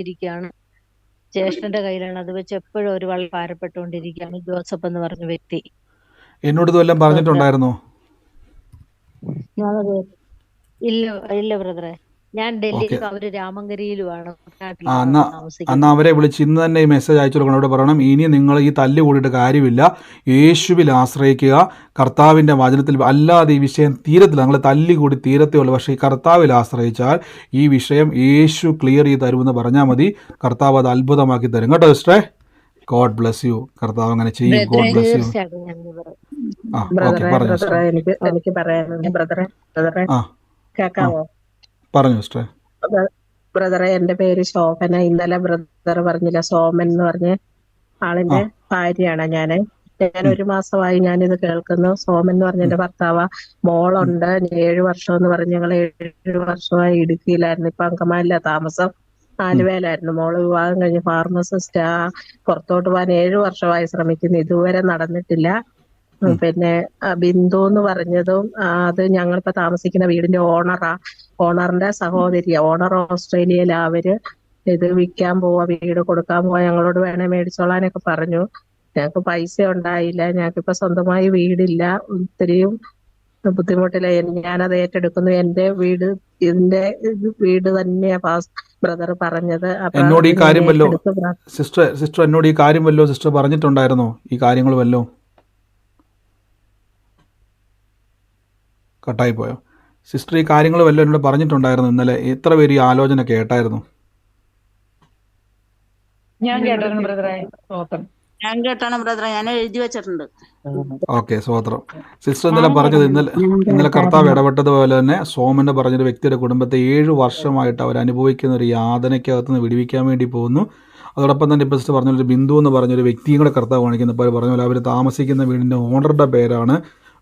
ഇരിക്കുകയാണ് ജ്യേഷ്ഠന്റെ കയ്യിലാണ്. അത് വെച്ച് എപ്പോഴും ഒരു വളരെ ഭാരപ്പെട്ടുകൊണ്ടിരിക്കുകയാണ് ജോസഫ് എന്ന് പറഞ്ഞ വ്യക്തി. എന്നോട് ഇതെല്ലാം പറഞ്ഞിട്ടുണ്ടായിരുന്നോ? ഇല്ല ഇല്ല ബ്രദറെ. ഞാൻ ഡൽഹി ഡൽഹിയിലും അവർ രാമങ്കരിയിലുമാണ് എന്നാ അന്ന് അവരെ വിളിച്ച് ഇന്ന് തന്നെ ഈ മെസ്സേജ് അയച്ചു കൊടുക്കണം. അവിടെ പറയണം ഇനി നിങ്ങൾ ഈ തല്ല് കൂടിയിട്ട് കാര്യമില്ല. യേശുവിൽ ആശ്രയിക്കുക. കർത്താവിന്റെ വചനത്തിൽ അല്ലാതെ ഈ വിഷയം തീരത്തില്ല. നിങ്ങൾ തല്ലി കൂടി തീരത്തേ ഉള്ളൂ. പക്ഷേ ഈ കർത്താവിൽ ആശ്രയിച്ചാൽ ഈ വിഷയം യേശു ക്ലിയർ ചെയ്ത് തരുമെന്ന് പറഞ്ഞാൽ മതി. കർത്താവ് അത് അത്ഭുതമാക്കി തരും. കേട്ടോ സിസ്റ്ററെ? ഗോഡ് ബ്ലസ് യു കർത്താവ് അങ്ങനെ ചെയ്യും. ഗോഡ് ബ്ലസ് യു ആ ഓക്കെ ബ്രദറെ പറഞ്ഞു ബ്രദറെ എനിക്ക് എനിക്ക് പറയാനുണ്ട് ബ്രദറെ ബ്രദറെ കേക്കാവോ? പറഞ്ഞു സിസ്റ്ററെ? ബ്ര- ബ്രദറെ എന്റെ പേര് ശോഭന. ഇന്നലെ ബ്രദർ പറഞ്ഞില്ല സോമൻ എന്ന് പറഞ്ഞ ആളിന്റെ ഭാര്യയാണ് ഞാൻ. ഞാൻ ഒരു മാസമായി ഇത് കേൾക്കുന്നു. സോമൻ എന്ന് പറഞ്ഞ എന്റെ ഭർത്താവ്. മോളുണ്ട്. ഏഴു വർഷം എന്ന് പറഞ്ഞ് ഞങ്ങൾ ഏഴു വർഷമായി ഇടുക്കിയിലായിരുന്നു. ഇപ്പൊ അങ്കമാലില്ല താമസം. ആലുവയിലായിരുന്നു മോൾ വിവാഹം കഴിഞ്ഞ് ഫാർമസിസ്റ്റ്. ആ പുറത്തോട്ട് പോകാൻ ഏഴു വർഷമായി ശ്രമിക്കുന്നു. ഇതുവരെ നടന്നിട്ടില്ല. പിന്നെ ബിന്ദു എന്ന് പറഞ്ഞതും അത് ഞങ്ങളിപ്പോ താമസിക്കുന്ന വീടിന്റെ ഓണറാ. ഓണറിന്റെ സഹോദരി ഓണർ ഓസ്ട്രേലിയയിൽ അവർ ഇത് വിൽക്കാൻ പോവാ വീട് കൊടുക്കാൻ പോവാ ഞങ്ങളോട് വേണേ മേടിച്ചോളാനൊക്കെ പറഞ്ഞു. ഞങ്ങക്ക് പൈസ ഉണ്ടായില്ല ഞങ്ങൾക്കിപ്പോ സ്വന്തമായി വീടില്ല ഒത്തിരിയും ബുദ്ധിമുട്ടില്ല. ഞാനത് ഏറ്റെടുക്കുന്നു എന്റെ വീട് ഇതിന്റെ വീട് തന്നെയാ പാസ് ബ്രദർ പറഞ്ഞത്. എന്നോട് ഈ കാര്യം വല്ലോ സിസ്റ്റർ സിസ്റ്റർ എന്നോട് ഈ കാര്യം വല്ലോ സിസ്റ്റർ പറഞ്ഞിട്ടുണ്ടായിരുന്നോ? ഈ കാര്യങ്ങൾ വല്ലോ? കട്ടായി പോയോ? സിസ്റ്റർ ഈ കാര്യങ്ങൾ വല്ലതും എന്നോട് പറഞ്ഞിട്ടുണ്ടായിരുന്നു. ഇന്നലെ എത്ര പേര് ഈ ആലോചന കേട്ടായിരുന്നു. ഞാൻ കേട്ടാണ് ബ്രദറെ. ഞാൻ കേട്ടാണ് ബ്രദറെ. ഞാൻ എഴുതി വെച്ചിട്ടുണ്ട്. ഓക്കെ സ്വോത്രം സിസ്റ്റർ ഇന്നലെ പറഞ്ഞത് ഇന്നലെ ഇന്നലെ കർത്താവ് ഇടപെട്ടതുപോലെ തന്നെ സോമന് പറഞ്ഞൊരു വ്യക്തിയുടെ കുടുംബത്തെ ഏഴ് വർഷമായിട്ട് അവർ അനുഭവിക്കുന്ന ഒരു യാതനയ്ക്കകത്ത് നിന്ന് വിടുവിക്കാൻ വേണ്ടി പോകുന്നു. അതോടൊപ്പം തന്നെ ഇപ്പോൾ സിസ്റ്റർ പറഞ്ഞൊരു ബിന്ദു എന്ന് പറഞ്ഞൊരു വ്യക്തിയും കൂടെ കർത്താവ് കാണിക്കുന്നപ്പോൾ പറഞ്ഞ പോലെ അവർ താമസിക്കുന്ന വീടിന്റെ ഓണറുടെ പേരാണ്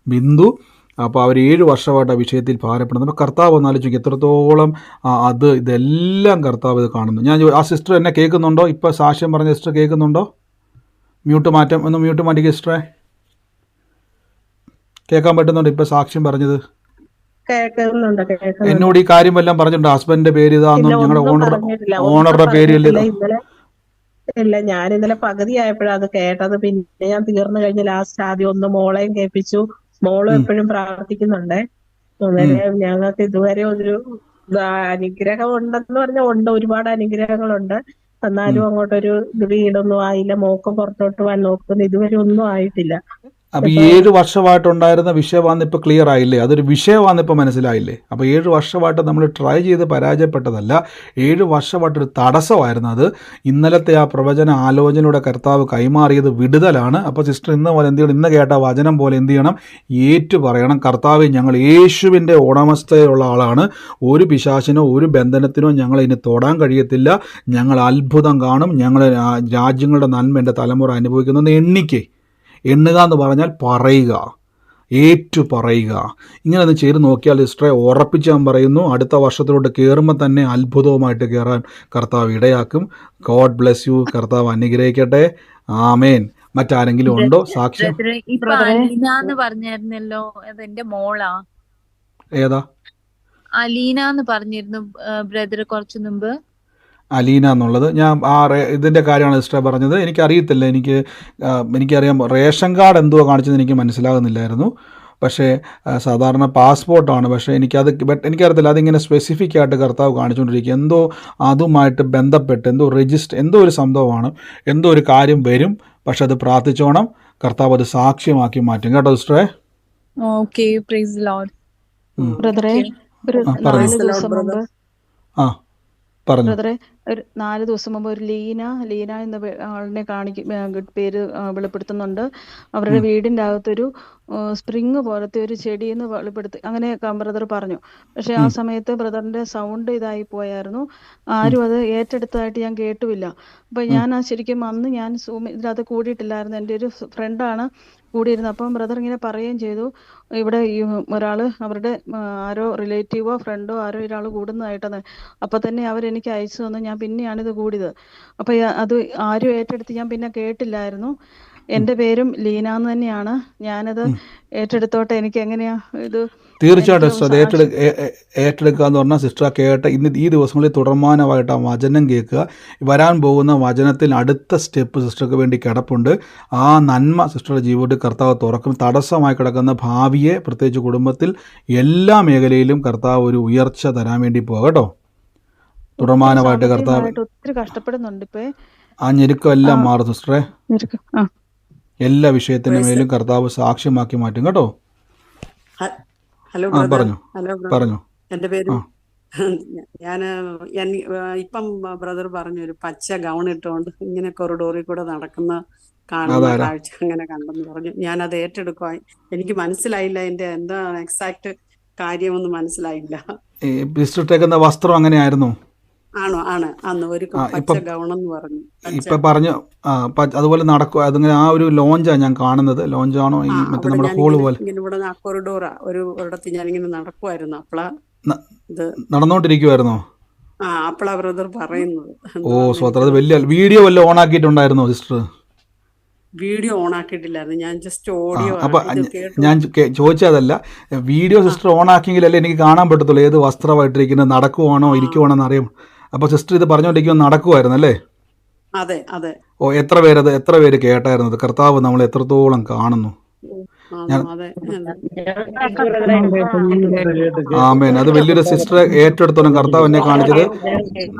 ബിന്ദു. അപ്പോൾ അവർ ഏഴ് വർഷമായിട്ട് ആ വിഷയത്തിൽ ഭാരപ്പെടുന്നു. അപ്പോൾ കർത്താവ് ഒന്ന് ചോദിക്കും എത്രത്തോളം അത് ഇതെല്ലാം കർത്താവ് ഇത് കാണുന്നു. ഞാൻ ആ സിസ്റ്റർ എന്നെ കേൾക്കുന്നുണ്ടോ? ഇപ്പോൾ സാക്ഷ്യം പറഞ്ഞ സിസ്റ്റർ കേൾക്കുന്നുണ്ടോ? മ്യൂട്ട് മാറ്റം ഒന്ന് മ്യൂട്ട് മാറ്റിക്ക് സിസ്റ്ററെ. കേൾക്കാൻ പറ്റുന്നുണ്ട് ഇപ്പോൾ സാക്ഷ്യം പറഞ്ഞത്? എന്നോട് ഈ കാര്യം എല്ലാം പറഞ്ഞിട്ടുണ്ട്? ഹസ്ബൻഡിന്റെ പേര് ഇതാണെന്നും ഞങ്ങളുടെ ഓണർ ഓണറുടെ പേര് ഇല്ല ഞാൻ ഇന്നലെ പകുതി ആയപ്പോഴാണ് അത് കേട്ടത്. പിന്നെ ഞാൻ തീർന്നു കഴിഞ്ഞ് ലാസ്റ്റ് ആദ്യം ഒന്ന് മോളെയും കേൾപ്പിച്ചു. മോളും എപ്പോഴും പ്രാർത്ഥിക്കുന്നുണ്ട്. അന്നേരം ഞങ്ങൾക്ക് ഇതുവരെ ഒരു അനുഗ്രഹം ഉണ്ടെന്ന് പറഞ്ഞാൽ ഉണ്ട് ഒരുപാട് അനുഗ്രഹങ്ങളുണ്ട്. എന്നാലും അങ്ങോട്ടൊരു ഇത് വീടൊന്നും ആയില്ല മോക്ക് പുറത്തോട്ട് പോകാൻ നോക്കുന്നു ഇതുവരെ ഒന്നും ആയിട്ടില്ല. അപ്പൊ ഏഴ് വർഷമായിട്ടുണ്ടായിരുന്ന വിഷയമാണ് ഇപ്പൊ ക്ലിയർ ആയില്ലേ? അതൊരു വിഷയമാണ് ഇപ്പൊ മനസ്സിലായില്ലേ? അപ്പൊ ഏഴ് വർഷമായിട്ട് നമ്മൾ ട്രൈ ചെയ്ത് പരാജയപ്പെട്ടതല്ല ഏഴ് വർഷമായിട്ടൊരു തടസ്സമായിരുന്നു അത്. ഇന്നലത്തെ ആ പ്രവചന ആലോചനയുടെ കർത്താവ് കൈമാറിയത് വിടുതലാണ്. അപ്പോൾ സിസ്റ്റർ ഇന്ന് പോലെ എന്ത് ചെയ്യണം? ഇന്ന് കേട്ട വചനം പോലെ എന്ത് ചെയ്യണം? ഏറ്റു പറയണം. കർത്താവ് ഞങ്ങൾ യേശുവിന്റെ ഉടമസ്ഥയുള്ള ആളാണ്. ഒരു പിശാശിനോ ഒരു ബന്ധനത്തിനോ ഞങ്ങൾ ഇനി തൊടാൻ കഴിയത്തില്ല. ഞങ്ങൾ അത്ഭുതം കാണും. ഞങ്ങൾ രാജ്യങ്ങളുടെ നന്മ എന്റെ തലമുറ അനുഭവിക്കുന്നതെന്ന് എണ്ണിക്കേ. എണ്ണുക എന്ന് പറഞ്ഞാൽ പറയുക. ഏറ്റു പറയുക. ഇങ്ങനെ ഒന്ന് ചെയ്ത് നോക്കിയാൽ സിസ്റ്ററെ ഉറപ്പിച്ച് ഞാൻ പറയുന്നു അടുത്ത വർഷത്തിലോട്ട് കയറുമ്പോൾ തന്നെ അത്ഭുതവുമായിട്ട് കയറാൻ കർത്താവ് ഇടയാക്കും. ഗോഡ് ബ്ലെസ് യു കർത്താവ് അനുഗ്രഹിക്കട്ടെ. ആമേൻ. മറ്റാരെങ്കിലും ഉണ്ടോ? സാക്ഷ്യം? എന്ന് പറഞ്ഞായിരുന്നല്ലോ അതെന്റെ മോളാ. ഏതാ? അലീന എന്ന് പറഞ്ഞിരുന്നു ബ്രദർ കുറച്ചു മുമ്പ്. അലീന എന്നുള്ളത്. ഞാൻ ആ റേ ഇതിന്റെ കാര്യമാണ് സിസ്റ്റർ പറഞ്ഞത്. എനിക്കറിയത്തില്ല. എനിക്ക് എനിക്കറിയാം റേഷൻ കാർഡ് എന്തോ കാണിച്ചത് എനിക്ക് മനസ്സിലാകുന്നില്ലായിരുന്നു. പക്ഷേ സാധാരണ പാസ്പോർട്ടാണ്. പക്ഷേ എനിക്കത് ബട്ട് എനിക്കറിയത്തില്ല. അതിങ്ങനെ സ്പെസിഫിക് ആയിട്ട് കർത്താവ് കാണിച്ചുകൊണ്ടിരിക്കുക. എന്തോ അതുമായിട്ട് ബന്ധപ്പെട്ട് എന്തോ രജിസ്റ്റർ എന്തോ ഒരു സംഭവമാണ്. എന്തോ ഒരു കാര്യം വരും. പക്ഷെ അത് പ്രാർത്ഥിച്ചോണം. കർത്താവ് അത് സാക്ഷ്യമാക്കി മാറ്റും. കേട്ടോ സിസ്റ്ററെ? ഓക്കെ പ്രൈസ് ലോഡ് ഉം. ബ്രദറെ നാല് ദിവസം മുമ്പ്. ആ. പറഞ്ഞു. ബ്രദറെ ഒരു നാല് ദിവസം മുമ്പ് ഒരു ലീന ലീന എന്ന ആളിനെ കാണിക്കും പേര് വെളിപ്പെടുത്തുന്നുണ്ട്. അവരുടെ. വീടിന്റെ അകത്തൊരു സ്പ്രിങ് പോലത്തെ ഒരു ചെടിയെന്ന് വെളിപ്പെടുത്തി അങ്ങനെ ബ്രദർ പറഞ്ഞു. പക്ഷെ ആ. സമയത്ത് ബ്രദറിന്റെ സൗണ്ട് ഇതായി പോയായിരുന്നു. ആരും അത് ഏറ്റെടുത്തതായിട്ട് ഞാൻ കേട്ടുമില്ല അപ്പൊ ഞാൻ ആ ശരിക്കും അന്ന് ഞാൻ സൂമി ഇതിനകത്ത് കൂടിയിട്ടില്ലായിരുന്നു. എന്റെ ഒരു ഫ്രണ്ടാണ് കൂടിയിരുന്നത് അപ്പം ബ്രദർ ഇങ്ങനെ പറയുകയും ചെയ്തു. ഇവിടെ ഈ ഒരാൾ അവരുടെ ആരോ റിലേറ്റീവോ ഫ്രണ്ടോ ആരോ ഒരാൾ കൂടുന്നതായിട്ടാണ്. അപ്പൊ തന്നെ അവരെനിക്ക് അയച്ചു തന്നു. ഞാൻ പിന്നെയാണ് ഇത് കൂടിയത്. അപ്പൊ അത് ആരും ഏറ്റെടുത്ത് ഞാൻ പിന്നെ കേട്ടില്ലായിരുന്നു. എന്റെ പേരും ലീന എന്ന് തന്നെയാണ്. ഞാനത്. ഏറ്റെടുത്തോട്ടെ എനിക്ക് എങ്ങനെയാ ഇത് തീർച്ചയായിട്ടും സിസ്റ്റർ അത് ഏറ്റെടു ഏ- ഏ- ഏറ്റെടുക്കുക എന്ന് പറഞ്ഞാൽ സിസ്റ്റർ ആ കേട്ട ഇന്ന് ഈ ദിവസങ്ങളിൽ തുടർമാനമായിട്ട് ആ വചനം കേൾക്കുക. വരാൻ പോകുന്ന വചനത്തിൽ അടുത്ത സ്റ്റെപ്പ് സിസ്റ്റർക്ക് വേണ്ടി കിടപ്പുണ്ട്. ആ നന്മ സിസ്റ്ററുടെ ജീവിതത്തിൽ കർത്താവ് തുറക്കും. തടസ്സമായി കിടക്കുന്ന ഭാവിയെ പ്രത്യേകിച്ച് കുടുംബത്തിൽ എല്ലാ മേഖലയിലും കർത്താവ് ഒരു ഉയർച്ച തരാൻ വേണ്ടി പോകാം കേട്ടോ. തുടർമാനമായിട്ട് കർത്താവ് ഒത്തിരി കഷ്ടപ്പെടുന്നുണ്ട് ഇപ്പൊ. ആ ഞെരുക്കമെല്ലാം മാറും സിസ്റ്ററെ. എല്ലാ വിഷയത്തിന്റെ മേലും കർത്താവ് സാക്ഷ്യമാക്കി മാറ്റും കേട്ടോ. ഹലോ പറഞ്ഞു. ഹലോ പറഞ്ഞു. എന്റെ പേര്. ഞാൻ ഇപ്പം ബ്രദർ പറഞ്ഞു ഒരു പച്ച ഗൗൺ ഇട്ടുകൊണ്ട് ഇങ്ങനെ കൊറിഡോറിൽ കൂടെ നടക്കുന്ന കാണുന്ന? കാഴ്ച അങ്ങനെ കണ്ടെന്ന് പറഞ്ഞു. ഞാൻ അത് ഏറ്റെടുക്കുക എനിക്ക് മനസ്സിലായില്ല എന്റെ എന്താ എക്സാക്ട് കാര്യമൊന്നും മനസ്സിലായില്ല. വസ്ത്രം അങ്ങനെയായിരുന്നു ആണോ? ആണ്. അന്ന് ഒരു പച്ച ഇപ്പം- ഗൗൺ എന്ന് പറഞ്ഞു. ഇപ്പൊ പറഞ്ഞു അതുപോലെ നടക്കുക അതിങ്ങനെ ആ ഒരു ലോഞ്ചാ ഞാൻ കാണുന്നത്. ലോഞ്ചാണോ ഈ മറ്റേ നമ്മുടെ ഹോൾ പോലെ? ഇങ്ങനെ ഇവിടെ ഒരു ഒരിടത്ത് ഞാൻ ഇങ്ങനെ നടക്കുമായിരുന്നു അപ്പളാ ഇത് നടന്നുകൊണ്ടിരിക്കുവായിരുന്നോ ആ അപ്പളാ ബ്രദർ പറയുന്നത്. ഓ സ്വത്ര അത് വലിയ വീഡിയോ വല്ല ഓൺ ആക്കിയിട്ടുണ്ടായിരുന്നോ സിസ്റ്റർ? വീഡിയോ ഓൺ ആക്കിയിട്ടില്ലായിരുന്നു ഞാൻ ജസ്റ്റ് ഓഡിയോ അപ്പൊ ഞാൻ ചോദിച്ചതല്ല. വീഡിയോ സിസ്റ്റർ ഓൺ ആക്കിയെങ്കിലല്ലേ എനിക്ക് കാണാൻ പറ്റത്തുള്ളൂ. ഏത് വസ്ത്രമായിട്ടിരിക്കുന്നത് നടക്കുവാണോ. ഇരിക്കുവാണോ എന്ന് അറിയാം അപ്പൊ സിസ്റ്റർ ഇത് പറഞ്ഞുകൊണ്ടിരിക്കുമ്പോൾ നടക്കുമായിരുന്നു അല്ലേ? അതെ അതെ. ഓ എത്ര പേരത് എത്ര പേര് കേട്ടായിരുന്നത് കർത്താവ് നമ്മൾ എത്രത്തോളം കാണുന്നു. ആമേൻ. അത് വലിയൊരു സിസ്റ്റർ ഏറ്റെടുത്തോളം കർത്താവ് എന്നെ കാണിച്ചത്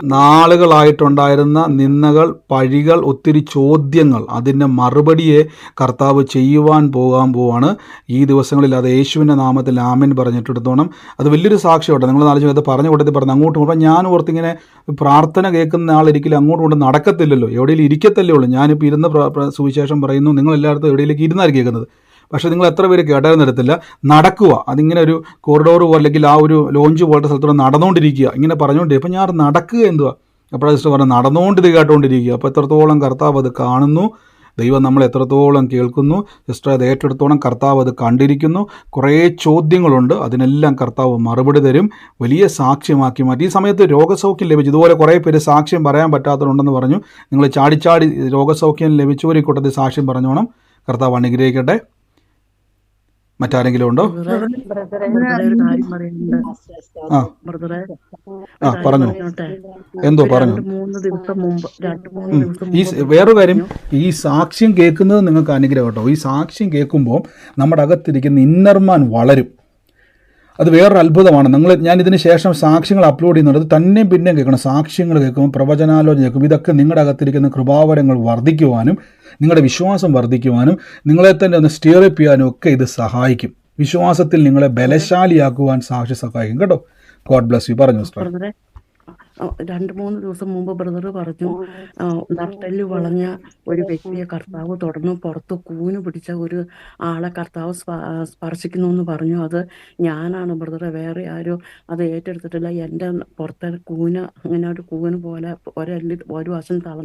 നാളുകളായിട്ടുണ്ടായിരുന്ന നിന്നകൾ പഴികൾ ഒത്തിരി ചോദ്യങ്ങൾ അതിന്റെ മറുപടിയെ കർത്താവ് ചെയ്യുവാൻ പോകാൻ പോവാണ്. ഈ ദിവസങ്ങളിൽ അത് യേശുവിന്റെ നാമത്തിൽ ആമേൻ പറഞ്ഞിട്ടെടുത്തോണം. അത് വലിയൊരു സാക്ഷ്യമായിട്ട് നിങ്ങൾ നാളെ അത് പറഞ്ഞു കൂട്ടത്തിൽ പറഞ്ഞു. അങ്ങോട്ടും ഇപ്പം ഞാൻ ഓർത്തിങ്ങനെ പ്രാർത്ഥന കേൾക്കുന്ന ആളൊരിക്കലും അങ്ങോട്ട് കൊണ്ട് നടക്കത്തില്ലല്ലോ. എവിടെയെങ്കിലും ഇരിക്കത്തല്ലേ ഉള്ളൂ. ഞാനിപ്പോൾ ഇരുന്ന് സുവിശേഷം പറയുന്നു. നിങ്ങൾ എല്ലായിടത്തും എവിടെയെങ്കിലും ഇരുന്നായിരിക്കും കേൾക്കുന്നത്. പക്ഷേ നിങ്ങൾ എത്ര പേര് കേട്ടാലും തരത്തില്ല. നടക്കുക. അതിങ്ങനെ ഒരു കോറിഡോർ പോലെ അല്ലെങ്കിൽ ആ ഒരു ലോഞ്ച് പോലത്തെ സ്ഥലത്തൂടെ നടന്നുകൊണ്ടിരിക്കുക. ഇങ്ങനെ പറഞ്ഞുകൊണ്ട്. ഇപ്പം ഞാൻ നടക്കുക എന്തുവാ? അപ്പോൾ സിസ്റ്റർ പറഞ്ഞാൽ നടന്നുകൊണ്ട് ഇത് കേട്ടുകൊണ്ടിരിക്കുക അപ്പോൾ എത്രത്തോളം കർത്താവ് അത് കാണുന്നു? ദൈവം നമ്മൾ എത്രത്തോളം കേൾക്കുന്നു? സിസ്റ്റർ അത് ഏറ്റെടുത്തോളം കർത്താവ് അത് കണ്ടിരിക്കുന്നു. കുറേ ചോദ്യങ്ങളുണ്ട്. അതിനെല്ലാം കർത്താവ് മറുപടി തരും. വലിയ സാക്ഷ്യമാക്കി മാറ്റി. ഈ സമയത്ത് രോഗസൗഖ്യം ലഭിച്ചു. ഇതുപോലെ കുറേ പേര് സാക്ഷ്യം പറയാൻ പറ്റാത്തതുണ്ടെന്ന് പറഞ്ഞു. നിങ്ങൾ ചാടിച്ചാടി രോഗസൗഖ്യം ലഭിച്ചവർ കൂട്ടത്തിൽ സാക്ഷ്യം പറഞ്ഞോണം. കർത്താവ് അനുഗ്രഹിക്കട്ടെ. മറ്റാരെങ്കിലും ഉണ്ടോ? ആ. പറഞ്ഞു. എന്തോ പറഞ്ഞു. ഈ വേറൊരു കാര്യം ഈ സാക്ഷ്യം കേൾക്കുന്നത് നിങ്ങൾക്ക് അനുഗ്രഹം കേട്ടോ. ഈ സാക്ഷ്യം കേൾക്കുമ്പോൾ നമ്മുടെ അകത്തിരിക്കുന്ന ഇന്നർമാൻ വളരും. അത് വേറൊരു അത്ഭുതമാണ്. നിങ്ങൾ ഞാൻ ഇതിന് ശേഷം സാക്ഷ്യങ്ങൾ അപ്ലോഡ് ചെയ്യുന്നുണ്ട്. തന്നെയും പിന്നെയും കേൾക്കണം. സാക്ഷ്യങ്ങൾ കേൾക്കും പ്രവചനാലോചന കേൾക്കും ഇതൊക്കെ നിങ്ങളുടെ അകത്തിരിക്കുന്ന കൃപാവരങ്ങൾ വർദ്ധിക്കുവാനും നിങ്ങളുടെ വിശ്വാസം വർദ്ധിക്കുവാനും നിങ്ങളെ തന്നെ ഒന്ന് സ്റ്റിയറപ്പ് ചെയ്യാനും ഒക്കെ ഇത് സഹായിക്കും. വിശ്വാസത്തിൽ നിങ്ങളെ ബലശാലിയാക്കുവാൻ സാക്ഷി സഹായിക്കും. കേട്ടോ? ഗോഡ് ബ്ലസ് യു പറഞ്ഞു രണ്ട് മൂന്ന് ദിവസം മുമ്പ് ബ്രദർ പറഞ്ഞു നട്ടൽ വളഞ്ഞ ഒരു വ്യക്തിയെ കർത്താവ് തുടർന്ന്. പുറത്ത് കൂന് പിടിച്ച ഒരു ആളെ കർത്താവ് സ്പ- സ്പർശിക്കുന്നു എന്ന് പറഞ്ഞു. അത് ഞാനാണ് ബ്രദറെ വേറെ ആരും അത് ഏറ്റെടുത്തിട്ടില്ല. എന്റെ പുറത്തെ കൂന് അങ്ങനെ ഒരു കൂന് പോലെ ഒരല്ലി ഒരു വശം തള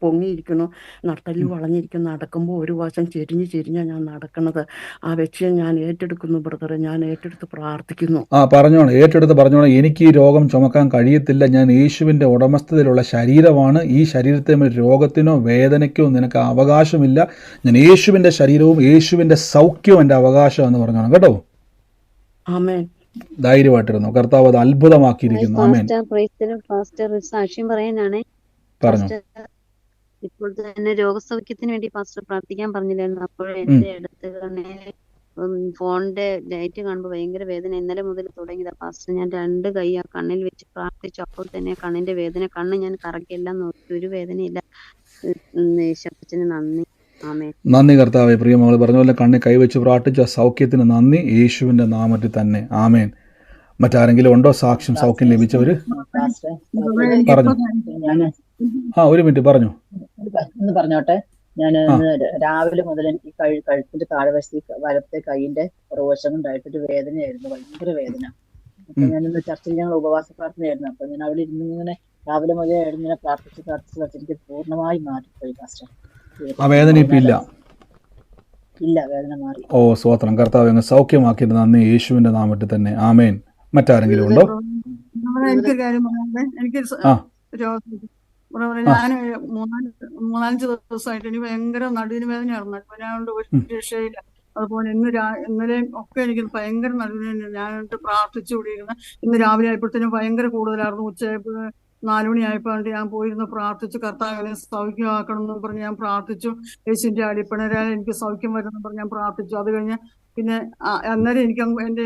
പൊങ്ങിയിരിക്കുന്നു നട്ടൽ വളഞ്ഞിരിക്കുന്നു നടക്കുമ്പോൾ ഒരു വശം ചെരിഞ്ഞ് ചെരിഞ്ഞാണ് ഞാൻ നടക്കുന്നത് ആ വ്യക്തിയെ ഞാൻ ഏറ്റെടുക്കുന്നു ബ്രദറെ ഞാൻ ഏറ്റെടുത്ത് പ്രാർത്ഥിക്കുന്നു. ആ പറഞ്ഞോളൂ ഏറ്റെടുത്ത് പറഞ്ഞോളൂ. എനിക്ക് ഈ രോഗം ചുമക്കാൻ കഴിയത്തില്ല ഞാൻ യേശുവിന്റെ ഉടമസ്ഥതയിലുള്ള ശരീരമാണ്. ഈ ശരീരത്തെ രോഗത്തിനോ വേദനയ്ക്കോ നിനക്ക് അവകാശമില്ല. ഞാൻ യേശുവിന്റെ ശരീരവും യേശുവിന്റെ സൗഖ്യവും എന്റെ അവകാശമാണെന്ന് പറഞ്ഞാണ് കേട്ടോ? ആമേൻ. ധൈര്യമായിട്ടിരുന്നു? കർത്താവ് അത് അത്ഭുതമാക്കിയിരിക്കുന്നു. ആമേൻ. സാക്ഷ്യം പറയാനാണ്. പറഞ്ഞു. ഇപ്പോൾ തന്നെ രോഗസൗഖ്യത്തിന് വേണ്ടി പാസ്റ്റർ പ്രാർത്ഥിക്കാൻ പറഞ്ഞില്ലായിരുന്നു. അപ്പോൾ എന്റെ അടുത്ത് ഫോണിന്റെ ലൈറ്റ് കാണുമ്പോൾ ഭയങ്കര വേദന. ഇന്നലെ മുതൽ തുടങ്ങിയതാ. പാസ്റ്റർ ഞാൻ രണ്ട് കൈ ആ കണ്ണിൽ വെച്ച് പ്രാർത്ഥിച്ചു. അപ്പോൾ തന്നെ കണ്ണിന്റെ വേദന കണ്ണ് ഞാൻ കറക്കിയെല്ലാം നോക്കി. ഒരു വേദനയില്ല. യേശപ്പച്ചന് നന്ദി. നന്ദി കർത്താവെ. പ്രിയമകൾ പറഞ്ഞ പോലെ കണ്ണി കൈവച്ച് പ്രാർത്ഥിച്ച. സൗഖ്യത്തിന് നന്ദി. യേശുവിന്റെ നാമത്തിൽ തന്നെ. ആമേൻ. മറ്റാരെങ്കിലും ഉണ്ടോ സാക്ഷ്യം സൗഖ്യം ലഭിച്ചവര്? പറഞ്ഞു. ആ ഒരു മിനിറ്റ് പറഞ്ഞു. പറഞ്ഞോട്ടെ? ഞാൻ രാവിലെ മുതൽ എനിക്ക് കഴി കഴുത്തിന്റെ താഴ്വശത്ത് വലത്തെ കൈയിന്റെ പുറവശം ഉണ്ടായിട്ടൊരു വേദനയായിരുന്നു. ഭയങ്കര വേദന. അപ്പൊ. ഞാനിന്ന് ചർച്ചയിൽ ഞങ്ങൾ ഉപവാസ പ്രാർത്ഥനയായിരുന്നു. അപ്പൊ ഞാൻ അവിടെ ഇരുന്ന് ഇങ്ങനെ രാവിലെ മുതൽ ഇങ്ങനെ പ്രാർത്ഥിച്ച് പ്രാർത്ഥിച്ച് പ്രാർത്ഥിച്ച് എനിക്ക് പൂർണമായി മാറിപ്പോയി പാസ്റ്റർ ആ വേദന ഇപ്പം ഇല്ല? ഇല്ല വേദന മാറി. ഓ സ്വോത്രം കർത്താവ് അങ്ങ് സൗഖ്യമാക്കിയിട്ട് നന്ദി. യേശുവിന്റെ നാമത്തിൽ തന്നെ. ആമേൻ. മറ്റാരെങ്കിലും ഉണ്ടോ? എനിക്കൊരു കാര്യം പറയാനുണ്ട് എനിക്കൊരു ഞാൻ മൂന്നാൽ മൂന്നാലഞ്ച് ദിവസമായിട്ട് എനിക്ക് ഭയങ്കര നടുവിന് വേദനയായിരുന്നു. നടുവിന് ഞാൻ കൊണ്ട് ഒരു. രക്ഷയില്ല. അതുപോലെ ഇന്ന് രാ ഇന്നലെയും ഒക്കെ എനിക്ക് ഭയങ്കര നടുവിന് ഞാൻ എന്നിട്ട് പ്രാർത്ഥിച്ചു കൂടിയിരുന്ന ഇന്ന് രാവിലെ ആയപ്പോഴത്തേനും ഭയങ്കര കൂടുതലായിരുന്നു. ഉച്ചയായപ്പോൾ നാലുമണി ആയപ്പോൾ ഞാൻ പോയിരുന്ന് പ്രാർത്ഥിച്ചു കർത്താവിനെ സൗഖ്യമാക്കണം എന്ന് പറഞ്ഞ് ഞാൻ പ്രാർത്ഥിച്ചു. യേശുവിന്റെ അടിപ്പണരാൽ എനിക്ക് സൗഖ്യം വരുമെന്ന് പറഞ്ഞ് ഞാൻ പ്രാർത്ഥിച്ചു. അത് കഴിഞ്ഞ് പിന്നെ അന്നേരം എനിക്ക് എന്റെ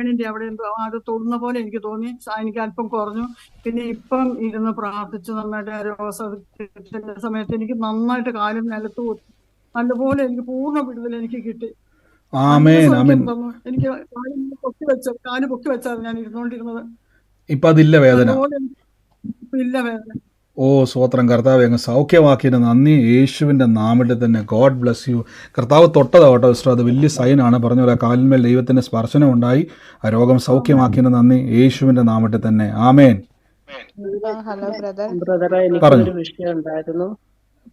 ഏണിന്റെ അവിടെ എന്തോ അത് തൊടുന്ന പോലെ എനിക്ക് തോന്നി. എനിക്ക് അല്പം കുറഞ്ഞു. പിന്നെ ഇപ്പം ഇരുന്ന് പ്രാർത്ഥിച്ച് നന്നായിട്ട് രോഗസൗഖ്യത്തിന്റെ സമയത്ത് എനിക്ക് നന്നായിട്ട് കാലും നിലത്ത് നല്ലപോലെ എനിക്ക് പൂർണ വിടുതൽ എനിക്ക് കിട്ടി. എനിക്ക് കാൽ പൊക്കി വെച്ച കാൽ പൊക്കി വെച്ചാണ് ഞാൻ ഇരുന്നോണ്ടിരുന്നത്. ഇപ്പം അതില്ല വേദന ഇല്ല വേദന. ഓ സ്വോത്രം കർത്താവ് അങ്ങ് സൗഖ്യമാക്കിയതിന് നന്ദി. യേശുവിന്റെ നാമത്തിൽ തന്നെ ഗോഡ് ബ്ലസ് യു. കർത്താവ് തൊട്ടതാവട്ടോ സിസ്റ്റർ. അത് വലിയ സൈനാണ്. പറഞ്ഞ പോലെ കാലിന്മേൽ ദൈവത്തിന്റെ സ്പർശനം ഉണ്ടായി. ആ രോഗം സൗഖ്യമാക്കിയതിന് നന്ദി. യേശുവിന്റെ നാമത്തിൽ തന്നെ. ആമേൻ. Hello brother. ബ്രദറെ പറഞ്ഞു. വിഷയം ഉണ്ടായിരുന്നു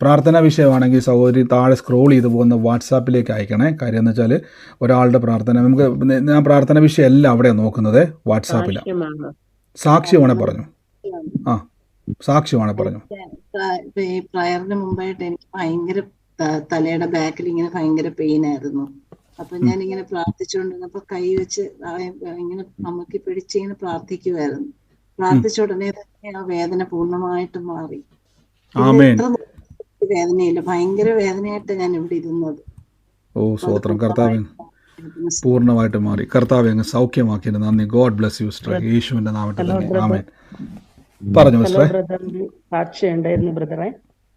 പ്രാർത്ഥനാ വിഷയമാണെങ്കിൽ സഹോദരി താഴെ സ്ക്രോൾ ചെയ്ത് പോകുന്ന വാട്സാപ്പിലേക്ക് അയക്കണേ. കാര്യം എന്ന് വെച്ചാൽ ഒരാളുടെ പ്രാർത്ഥന. നമുക്ക് ഞാൻ പ്രാർത്ഥന വിഷയമല്ല അവിടെയാണ് നോക്കുന്നത് വാട്സാപ്പിലാണ് സാക്ഷ്യമാണെ. പറഞ്ഞു. ആ. സാക്ഷ്യമാണെ പറഞ്ഞു ഈ പ്രയറിന് മുമ്പായിട്ട് എനിക്ക് ഭയങ്കര തലയുടെ ബാക്കിൽ ഇങ്ങനെ ഭയങ്കര പെയിൻ ആയിരുന്നു. അപ്പൊ ഞാൻ ഇങ്ങനെ പ്രാർത്ഥിച്ചുകൊണ്ടിരുന്നപ്പോ കൈ വെച്ച് ഇങ്ങനെ നമുക്ക് പിടിച്ച് ഇങ്ങനെ പ്രാർത്ഥിക്കുമായിരുന്നു പ്രാർത്ഥിച്ച ഉടനെ തന്നെ ആ വേദന പൂർണമായിട്ട് മാറി. വേദനയില്ല. ഭയങ്കര വേദനയായിട്ട് ഞാൻ ഇവിടെ ഇരുന്നത്. ഓ സ്വോത്രം കർത്താവ് പൂർണമായിട്ട് പൂർണമായിട്ട് മാറി. കർത്താവ് അങ്ങ് സൗഖ്യമാക്കിയിട്ട് നന്ദി. ഗോഡ് ബ്ലസ് യു സ്ട്രൈ യേശുവിന്റെ നാമത്തിൽ തന്നെ. ആമേൻ. പറഞ്ഞു ഹലോ സിസ്റ്ററെ ബ്രദർ ഒരു സാക്ഷ്യം ഉണ്ടായിരുന്നു ബ്രദറെ.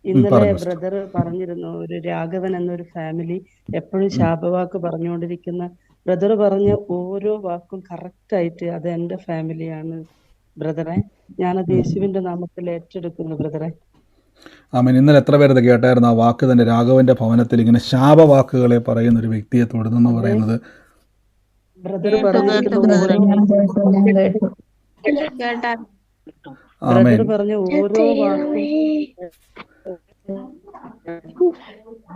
ഇന്നലെ ബ്രദർ പറഞ്ഞിരുന്നു ഒരു രാഘവൻ എന്നൊരു ഫാമിലി എപ്പോഴും ശാപവാക്ക് പറഞ്ഞുകൊണ്ടിരിക്കുന്ന ബ്രദർ പറഞ്ഞ ഓരോ വാക്കും കറക്റ്റ് ആയിട്ട് അത് എന്റെ ഫാമിലിയാണ് ബ്രദറെ. ഞാനത് യേശുവിന്റെ നാമത്തിൽ ഏറ്റെടുക്കുന്നു ബ്രദറെ. ആമൻ. ഇന്നലെ എത്ര പേരത് കേട്ടായിരുന്നു? ആ വാക്ക് തന്നെ രാഘവന്റെ ഭവനത്തിൽ ഇങ്ങനെ ശാപവാക്കുകളെ പറയുന്ന ഒരു വ്യക്തിയെ തൊടുന്നെന്ന് പറയുന്നത്. ബ്രദർ പറഞ്ഞു പറഞ്ഞ ഓരോ വാക്കും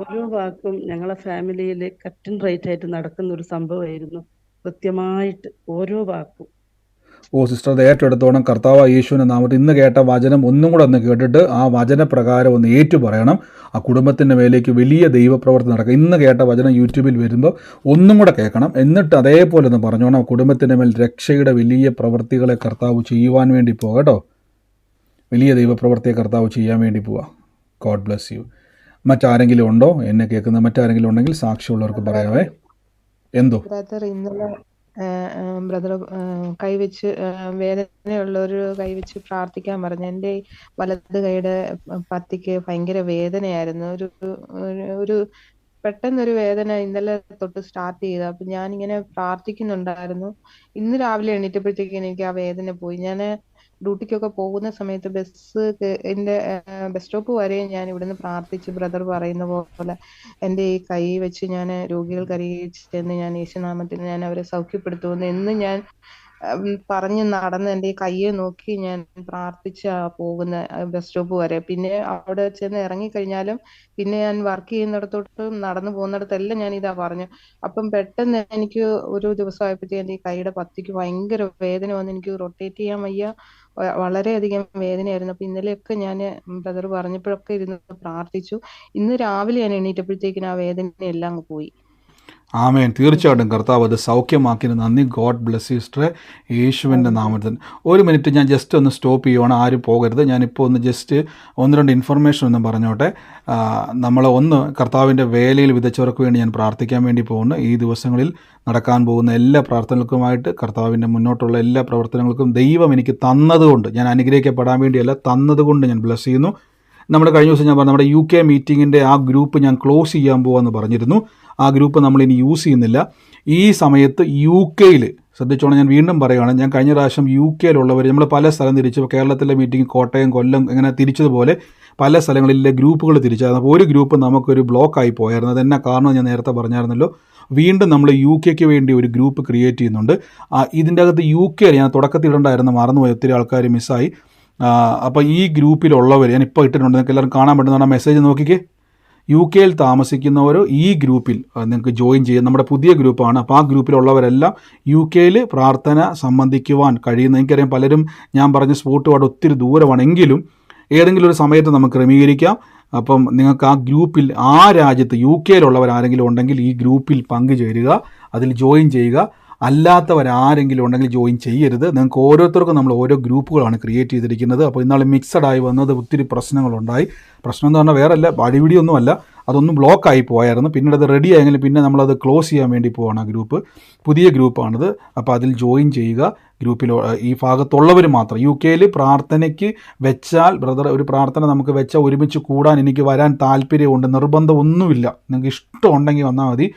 ഓരോ വാക്കും ഞങ്ങളെ ഫാമിലിയിൽ കട്ടൻ റൈറ്റ് ആയിട്ട് നടക്കുന്ന ഒരു സംഭവമായിരുന്നു. കൃത്യമായിട്ട് ഓരോ വാക്കും. ഓ സിസ്റ്റർ അത് ഏറ്റെടുത്തോണം. കർത്താവ് യേശുവിന്റെ നാമത്തിൽ ഇന്ന് കേട്ട വചനം ഒന്നും കൂടെ ഒന്ന് കേട്ടിട്ട് ആ വചനപ്രകാരം ഒന്ന് ഏറ്റു പറയണം. ആ കുടുംബത്തിന്റെ മേലേക്ക് വലിയ ദൈവപ്രവർത്തി നടക്കുക ഇന്ന് കേട്ട വചനം യൂട്യൂബിൽ വരുമ്പോൾ ഒന്നും കൂടെ കേൾക്കണം. എന്നിട്ട് അതേപോലെ ഒന്ന് പറഞ്ഞോണം. ആ കുടുംബത്തിന്റെ മേൽ രക്ഷയുടെ വലിയ പ്രവൃത്തികളെ കർത്താവ് ചെയ്യുവാൻ വേണ്ടി പോകട്ടോ. വലിയ ദൈവപ്രവർത്തിയെ കർത്താവ് ചെയ്യാൻ വേണ്ടി പോവാം. ഗോഡ് ബ്ലസ് യു മറ്റാരെങ്കിലും ഉണ്ടോ? എന്നെ കേൾക്കുന്ന മറ്റാരെങ്കിലും ഉണ്ടെങ്കിൽ സാക്ഷിയുള്ളവർക്ക് പറയാവേ. എന്തോ? ബ്രദർ ഇന്നലെ ബ്രദർ ഒരു വേദനയുള്ളൊരു കൈവച്ച് പ്രാർത്ഥിക്കാൻ പറഞ്ഞു. എന്റെ വലത് കൈയുടെ പത്തിക്ക് ഭയങ്കര വേദനയായിരുന്നു. ഒരു ഒരു- ഒരു പെട്ടെന്നൊരു വേദന ഇന്നലെ തൊട്ട് സ്റ്റാർട്ട് ചെയ്തു. അപ്പൊ ഇങ്ങനെ പ്രാർത്ഥിക്കുന്നുണ്ടായിരുന്നു. ഇന്ന് രാവിലെ എണീറ്റപ്പോഴത്തേക്കും എനിക്ക് ആ വേദന പോയി. ഞാൻ ഡ്യൂട്ടിക്കൊക്കെ പോകുന്ന സമയത്ത് ബസ് എന്റെ ബസ് സ്റ്റോപ്പ് വരെ ഞാൻ ഇവിടുന്ന് പ്രാർത്ഥിച്ച് ബ്രദർ പറയുന്ന പോലെ എന്റെ ഈ കൈ വെച്ച് ഞാൻ രോഗികൾക്ക് അറിയിച്ചെന്ന് ഞാൻ യേശുനാമത്തിൽ ഞാൻ അവരെ സൗഖ്യപ്പെടുത്തുമെന്ന് എന്ന് ഞാൻ പറഞ്ഞ് നടന്ന് എന്റെ കയ്യെ നോക്കി ഞാൻ പ്രാർത്ഥിച്ചാ പോകുന്ന ബസ് സ്റ്റോപ്പ് വരെ. പിന്നെ അവിടെ ചെന്ന് ഇറങ്ങിക്കഴിഞ്ഞാലും പിന്നെ ഞാൻ വർക്ക് ചെയ്യുന്നിടത്തോട്ട് നടന്നു പോകുന്നിടത്തെല്ലാം ഞാൻ ഇതാ പറഞ്ഞു. അപ്പം പെട്ടെന്ന് എനിക്ക് ഒരു ദിവസം ആയപ്പോഴത്തേക്ക് എന്റെ കൈയുടെ പത്തിക്ക് ഭയങ്കര വേദന വന്ന് എനിക്ക് റൊട്ടേറ്റ് ചെയ്യാൻ വയ്യ. വളരെയധികം വേദനയായിരുന്നു. അപ്പൊ ഇന്നലെയൊക്കെ ഞാൻ ബ്രദർ പറഞ്ഞപ്പോഴൊക്കെ ഇരുന്ന് പ്രാർത്ഥിച്ചു. ഇന്ന് രാവിലെ ഞാൻ എണീറ്റപ്പോഴത്തേക്കിന് ആ വേദന എല്ലാം അങ്ങ് പോയി. ആമേൻ. തീർച്ചയായിട്ടും കർത്താവ് അത് സൗഖ്യമാക്കിയതിന് നന്ദി. ഗോഡ് ബ്ലെസ് സിസ്റ്ററെ. യേശുവിന്റെ നാമത്തിൽ. ഒരു മിനിറ്റ് ഞാൻ ജസ്റ്റ് ഒന്ന് സ്റ്റോപ്പ് ചെയ്യുവാണ്. ആരും പോകരുത്. ഞാനിപ്പോൾ ഒന്ന് ജസ്റ്റ് ഒന്ന് രണ്ട് ഇൻഫർമേഷൻ ഒന്ന് പറഞ്ഞോട്ടെ. നമ്മൾ ഒന്ന് കർത്താവിന്റെ വേലയിൽ വിതച്ചവർക്ക് വേണ്ടി ഞാൻ പ്രാർത്ഥിക്കാൻ വേണ്ടി പോകുന്നു. ഈ ദിവസങ്ങളിൽ നടക്കാൻ പോകുന്ന എല്ലാ പ്രാർത്ഥനകൾക്കുമായിട്ട് കർത്താവിന്റെ മുന്നോട്ടുള്ള എല്ലാ പ്രവർത്തനങ്ങൾക്കും ദൈവം എനിക്ക് തന്നതുകൊണ്ട് ഞാൻ അനുഗ്രഹിക്കപ്പെടാൻ വേണ്ടിയല്ല തന്നതുകൊണ്ട് ഞാൻ ബ്ലസ് ചെയ്യുന്നു. നമ്മുടെ കഴിഞ്ഞ ദിവസം ഞാൻ പറഞ്ഞു നമ്മുടെ യു കെ മീറ്റിങ്ങിന്റെ ആ ഗ്രൂപ്പ് ഞാൻ ക്ലോസ് ചെയ്യാൻ പോകാമെന്ന് പറഞ്ഞിരുന്നു. ആ ഗ്രൂപ്പ് നമ്മൾ ഇനി യൂസ് ചെയ്യുന്നില്ല. ഈ സമയത്ത് യു കെയിൽ ശ്രദ്ധിച്ചോണം ഞാൻ വീണ്ടും പറയുകയാണ് ഞാൻ കഴിഞ്ഞ പ്രാവശ്യം യു കെയിലുള്ളവർ നമ്മൾ പല സ്ഥലം തിരിച്ചു കേരളത്തിലെ മീറ്റിംഗ് കോട്ടയം കൊല്ലം ഇങ്ങനെ തിരിച്ചതുപോലെ പല സ്ഥലങ്ങളിലെ ഗ്രൂപ്പുകൾ തിരിച്ചായിരുന്നു അപ്പോൾ ഒരു ഗ്രൂപ്പ് നമുക്കൊരു ബ്ലോക്കായി പോയായിരുന്നു. അതെന്നാ കാരണം ഞാൻ നേരത്തെ പറഞ്ഞായിരുന്നല്ലോ. വീണ്ടും നമ്മൾ യു കെക്ക് വേണ്ടി ഒരു ഗ്രൂപ്പ് ക്രിയേറ്റ് ചെയ്യുന്നുണ്ട്. ഇതിന്റെ അകത്ത് യു കെ ഞാൻ തുടക്കത്തിൽ ഇടണ്ടായിരുന്നു മറന്നുപോയി ഒത്തിരി ആൾക്കാർ മിസ്സായി അപ്പോൾ ഈ ഗ്രൂപ്പിലുള്ളവർ ഞാൻ ഇപ്പോൾ ഇട്ടിട്ടുണ്ട് നിങ്ങൾക്ക് എല്ലാവരും കാണാൻ പറ്റുന്ന മെസ്സേജ് നോക്കിക്കേ. യു കെയിൽ താമസിക്കുന്നവർ ഈ ഗ്രൂപ്പിൽ നിങ്ങൾക്ക് ജോയിൻ ചെയ്യാം നമ്മുടെ പുതിയ ഗ്രൂപ്പാണ്. അപ്പോൾ ആ ഗ്രൂപ്പിലുള്ളവരെല്ലാം യു കെയിൽ പ്രാർത്ഥന സംബന്ധിക്കുവാൻ കഴിയുന്ന എനിക്കറിയാം പലരും ഞാൻ പറഞ്ഞ സ്പോട്ട് അവിടെ ഒത്തിരി ദൂരമാണെങ്കിലും ഏതെങ്കിലും ഒരു സമയത്ത് നമുക്ക് ക്രമീകരിക്കാം. അപ്പം നിങ്ങൾക്ക് ആ ഗ്രൂപ്പിൽ ആ രാജ്യത്ത് യു കെയിലുള്ളവർ ആരെങ്കിലും ഉണ്ടെങ്കിൽ ഈ ഗ്രൂപ്പിൽ പങ്കുചേരുക അതിൽ ജോയിൻ ചെയ്യുക. അല്ലാത്തവർ ആരെങ്കിലും ഉണ്ടെങ്കിൽ ജോയിൻ ചെയ്യരുത്. നിങ്ങൾക്ക് ഓരോരുത്തർക്കും നമ്മൾ ഓരോ ഗ്രൂപ്പുകളാണ് ക്രിയേറ്റ് ചെയ്തിരിക്കുന്നത്. അപ്പോൾ ഇന്നാൾ മിക്സഡ് ആയി വന്നത് ഒത്തിരി പ്രശ്നങ്ങളുണ്ടായി. പ്രശ്നം എന്ന് പറഞ്ഞാൽ വേറെ അല്ല അടിപിടിയൊന്നുമല്ല അതൊന്നും ബ്ലോക്ക് ആയി പോയായിരുന്നു. പിന്നീട് അത് റെഡി ആയെങ്കിൽ പിന്നെ നമ്മളത് ക്ലോസ് ചെയ്യാൻ വേണ്ടി പോവാണ് ആ ഗ്രൂപ്പ് പുതിയ ഗ്രൂപ്പാണിത് അപ്പോൾ അതിൽ ജോയിൻ ചെയ്യുക. ഗ്രൂപ്പിൽ ഈ ഭാഗത്തുള്ളവർ മാത്രം. യു കെയിൽ പ്രാർത്ഥനയ്ക്ക് വെച്ചാൽ ബ്രദർ ഒരു പ്രാർത്ഥന നമുക്ക് വെച്ചാൽ ഒരുമിച്ച് കൂടാൻ എനിക്ക് വരാൻ താല്പര്യമുണ്ട്. നിർബന്ധമൊന്നുമില്ല. നിങ്ങൾക്ക് ഇഷ്ടമുണ്ടെങ്കിൽ വന്നാൽ മതി.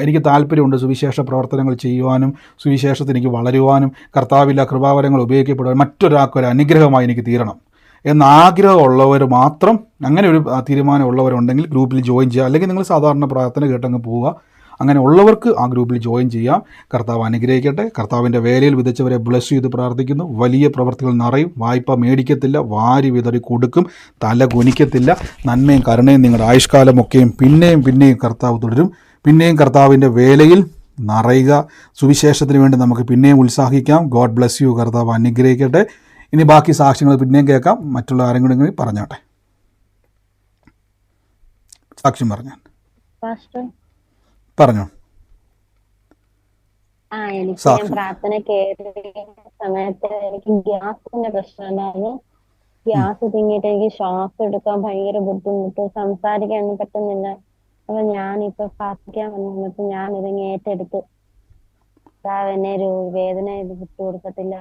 എനിക്ക് താല്പര്യമുണ്ട് സുവിശേഷ പ്രവർത്തനങ്ങൾ ചെയ്യുവാനും സുവിശേഷത്തിന് എനിക്ക് വളരുവാനും കർത്താവില്ല കൃപാവരങ്ങൾ ഉപയോഗിക്കപ്പെടുവാൻ മറ്റൊരാൾക്കൊരു അനുഗ്രഹമായി എനിക്ക് തീരണം. എന്നാഗ്രഹമുള്ളവർ മാത്രം അങ്ങനെ ഒരു തീരുമാനമുള്ളവരുണ്ടെങ്കിൽ ഗ്രൂപ്പിൽ ജോയിൻ ചെയ്യുക. അല്ലെങ്കിൽ നിങ്ങൾ സാധാരണ പ്രാർത്ഥന കേട്ടങ്ങ് പോവുക. അങ്ങനെ ഉള്ളവർക്ക് ആ ഗ്രൂപ്പിൽ ജോയിൻ ചെയ്യാം. കർത്താവ് അനുഗ്രഹിക്കട്ടെ. കർത്താവിന്റെ വേലയിൽ വിതച്ചവരെ ബ്ലസ് ചെയ്ത് പ്രാർത്ഥിക്കുന്നു. വലിയ പ്രവർത്തികൾ നിറയും. വായ്പ മേടിക്കത്തില്ല. വാരി വിതറി കൊടുക്കും. തല കുനിക്കത്തില്ല. നന്മയും കരുണയും നിങ്ങളുടെ ആയുഷ്കാലമൊക്കെയും പിന്നെയും പിന്നെയും കർത്താവ് തുടരും. പിന്നെയും കർത്താവിന്റെ വേലയിൽ നിറയുക. സുവിശേഷത്തിന് വേണ്ടി നമുക്ക് പിന്നെയും ഉത്സാഹിക്കാം. ഗോഡ് ബ്ലസ് യു കർത്താവ് അനുഗ്രഹിക്കട്ടെ. ഇനി ബാക്കി സാക്ഷ്യങ്ങൾ പിന്നെയും കേൾക്കാം. മറ്റുള്ള ആരെങ്കിലും കൂടി പറഞ്ഞോട്ടെ. സാക്ഷ്യം പറഞ്ഞു. പറഞ്ഞു. ആ എനിക്ക് ഞാൻ പ്രാർത്ഥന കേറിയ സമയത്ത് എനിക്ക് ഗ്യാസിന്റെ പ്രശ്നം ഉണ്ടായിരുന്നു. ഗ്യാസ് തിങ്ങിയിട്ട് എനിക്ക് ശ്വാസം എടുക്കാൻ ഭയങ്കര ബുദ്ധിമുട്ട്. സംസാരിക്കാനൊന്നും പറ്റുന്നില്ല. അപ്പൊ ഞാനിപ്പോ പ്രാർത്ഥിക്കാൻ വന്നപ്പോ ഞാൻ ഇതങ്ങ് ഏറ്റെടുത്തു കർത്താവ് എന്നെ വേദന ഇത് വിട്ടുകൊടുക്കത്തില്ല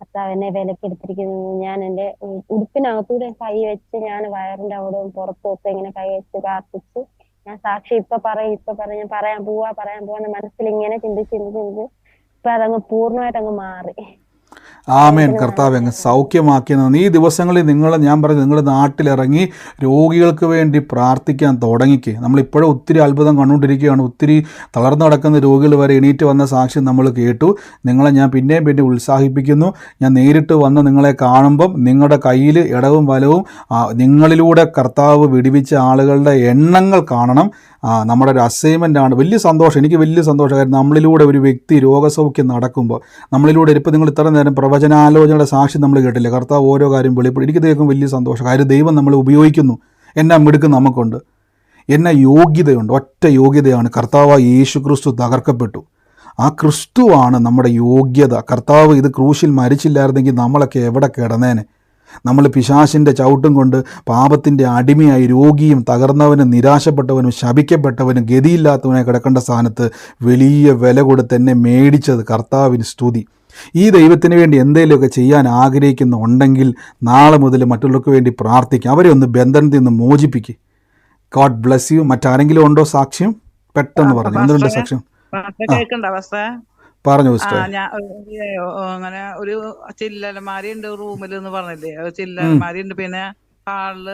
കർത്താവ് എന്നെ വിലക്കെടുത്തിരിക്കുന്നു. ഞാൻ എന്റെ ഉടുപ്പിനകത്തൂടെ കൈ വെച്ച് ഞാൻ വയറിന്റെ അവിടെയും പുറത്തും ഒക്കെ ഇങ്ങനെ കൈ വെച്ച് പ്രാർത്ഥിച്ചു ഞാൻ സാക്ഷി ഇപ്പൊ പറയും ഇപ്പൊ പറയും. ഞാൻ പറയാൻ പോവാ പറയാൻ പോവാന്ന് മനസ്സിൽ ഇങ്ങനെ ചിന്തിച്ച് ചിന്തിച്ച് ചിന്തിച്ച് ഇപ്പൊ അതങ്ങ് പൂർണമായിട്ട് അങ്ങ് മാറി. ആമേൻ. കർത്താവ് അങ്ങ് സൗഖ്യമാക്കിയെന്ന് ഈ ദിവസങ്ങളിൽ നിങ്ങൾ ഞാൻ പറഞ്ഞു നിങ്ങൾ നാട്ടിലിറങ്ങി രോഗികൾക്ക് വേണ്ടി പ്രാർത്ഥിക്കാൻ തുടങ്ങിക്ക്. നമ്മളിപ്പോഴും ഒത്തിരി അത്ഭുതം കണ്ടുകൊണ്ടിരിക്കുകയാണ്. ഒത്തിരി തളർന്നു കിടക്കുന്ന രോഗികൾ വരെ എണീറ്റ് വന്ന സാക്ഷ്യം നമ്മൾ കേട്ടു. നിങ്ങളെ ഞാൻ പിന്നെയും പിന്നെ ഉത്സാഹിപ്പിക്കുന്നു. ഞാൻ നേരിട്ട് വന്ന് നിങ്ങളെ കാണുമ്പം നിങ്ങളുടെ കയ്യിൽ ഇടവും വലവും നിങ്ങളിലൂടെ കർത്താവ് വിടിവിച്ച ആളുകളുടെ എണ്ണങ്ങൾ കാണണം. നമ്മുടെ ഒരു അസൈൻമെന്റ് ആണ്. വലിയ സന്തോഷം. എനിക്ക് വലിയ സന്തോഷം. കാര്യം നമ്മളിലൂടെ ഒരു വ്യക്തി രോഗസൗഖ്യം നടക്കുമ്പോൾ നമ്മളിലൂടെ ഇപ്പോൾ നിങ്ങൾ ഇത്ര നേരം പ്രവചനാലോചനയുടെ സാക്ഷി നമ്മൾ കേട്ടില്ല? കർത്താവ് ഓരോ കാര്യം വെളിപ്പെടും എനിക്ക് കേൾക്കും വലിയ സന്തോഷം. കാര്യം ദൈവം നമ്മളെ ഉപയോഗിക്കുന്നു. എന്നാ മിടുക്കും നമുക്കുണ്ട്. എന്നെ യോഗ്യതയുണ്ട്. ഒറ്റ യോഗ്യതയാണ്. കർത്താവ് യേശു ക്രിസ്തു തകർക്കപ്പെട്ടു. ആ ക്രിസ്തുവാണ് നമ്മുടെ യോഗ്യത. കർത്താവ് ഇത് ക്രൂശിൽ മരിച്ചില്ലായിരുന്നെങ്കിൽ നമ്മളൊക്കെ എവിടെ കിടന്നേനെ? നമ്മൾ പിശാശിന്റെ ചവിട്ടും കൊണ്ട് പാപത്തിന്റെ അടിമയായി രോഗിയും തകർന്നവനും നിരാശപ്പെട്ടവനും ശപിക്കപ്പെട്ടവനും ഗതിയില്ലാത്തവനെ കിടക്കേണ്ട സ്ഥാനത്ത് വലിയ വില കൊടുത്ത് എന്നെ മേടിച്ചത് കർത്താവിന് സ്തുതി. ഈ ദൈവത്തിന് വേണ്ടി എന്തെങ്കിലുമൊക്കെ ചെയ്യാൻ ആഗ്രഹിക്കുന്ന ഉണ്ടെങ്കിൽ നാളെ മുതൽ മറ്റുള്ളവർക്ക് വേണ്ടി പ്രാർത്ഥിക്കുക അവരെ ഒന്ന് ബന്ധനത്തിൽ നിന്ന് മോചിപ്പിക്കുക ഗോഡ് ബ്ലസ് യു മറ്റാരെങ്കിലും ഉണ്ടോ സാക്ഷ്യം? പെട്ടെന്ന് പറഞ്ഞു. എന്തുണ്ട് സാക്ഷ്യം? പറഞ്ഞു അങ്ങനെ ഒരു ചില്ലലമാരി ഉണ്ട് റൂമിൽ എന്ന് പറഞ്ഞില്ലേ ചില്ലലമാരി ഉണ്ട് പിന്നെ ഹാളിൽ